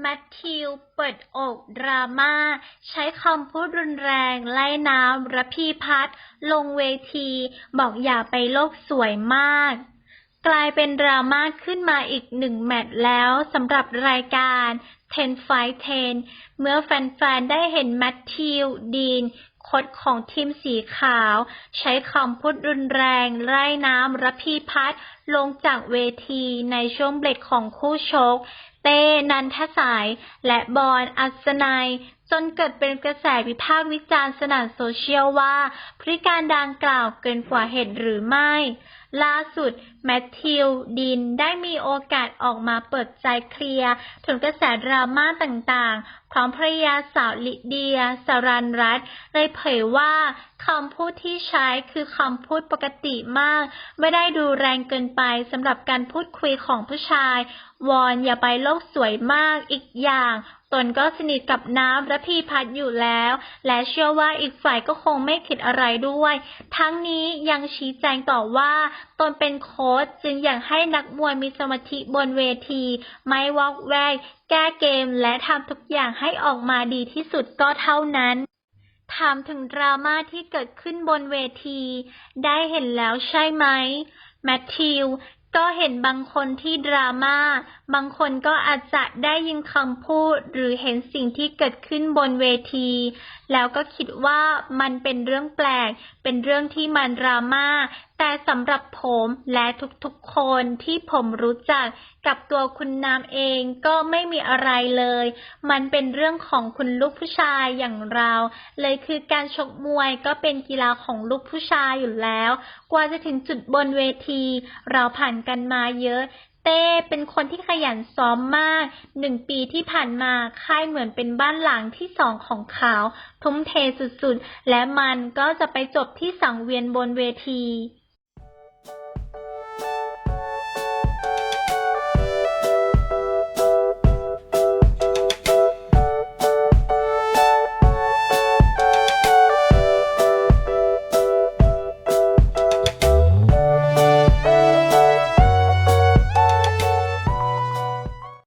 แมทธิวเปิดอกดราม่า ใช้คำพูดรุนแรงไล่น้ำระพีพัฒลงเวที บอกอย่าไปโลกสวยมาก กลายเป็นดราม่าขึ้นมาอีกหนึ่งแมตช์แล้วสำหรับรายการ10 Fight 10 เมื่อแฟนๆ ได้เห็นแมทธิวดีนโค้ชของทีมสีขาว ใช้คำพูดรุนแรงไล่น้ำระพีพัฒ ลงจากเวทีในช่วงเบรกของคู่ชก เต้นันทสาย และบอลอัศนัย จนเกิดเป็นกระแสวิพากษ์วิจารณ์สนั่นโซเชียลว่า พฤติการดังกล่าวเกินกว่าเหตุหรือไม่ ล่าสุด แมทธิวดินได้มีโอกาสออกมาเปิดใจเคลียร์ ถึงกระแสดราม่าต่างๆพร้อมภรรยาสาวลิเดีย สรันรัตน์เลยเผยว่าคำพูดที่ใช้คือคำพูดปกติมาก ไม่ได้ดูแรงเกินไปสำหรับการพูดคุยของผู้ชาย วอนอย่าไปโลกสวยมากอีกอย่าง ตนก็สนิทกับน้ำและพี่พัดอยู่แล้ว และเชื่อว่าอีกฝ่ายก็คงไม่คิดอะไรด้วย ทั้งนี้ยังชี้แจงต่อว่า ตนเป็นโค้ชจึงอยากให้นักมวยมีสมาธิบนเวที ไม่วอกแวก แก้เกมและทำทุกอย่างให้ออกมาดีที่สุดก็เท่านั้นถามถึงดราม่าที่เกิดขึ้นบนเวที ได้เห็นแล้วใช่ไหม แมทธิว ก็เห็นบางคนที่ดราม่า บางคนก็อาจจะได้ยินคำพูดหรือเห็นสิ่งที่เกิดขึ้นบนเวที แล้วก็คิดว่ามันเป็นเรื่องแปลก เป็นเรื่องที่มันดราม่า แต่สำหรับผมและทุกๆคนที่ผมรู้จักกับตัวคุณน้ำเองก็ไม่มีอะไรเลย มันเป็นเรื่องของคุณลูกผู้ชายอย่างเรา เลยคือการชกมวยก็เป็นกีฬาของลูกผู้ชายอยู่แล้ว กว่าจะถึงจุดบนเวที เราผ่านกันมาเยอะเต้เป็นคนที่ขยันซ้อมมาก หนึ่งปีที่ผ่านมาค่ายเหมือนเป็นบ้านหลังที่สองของเขาทุ่มเทสุดๆ และมันก็จะไปจบที่สังเวียนบนเวที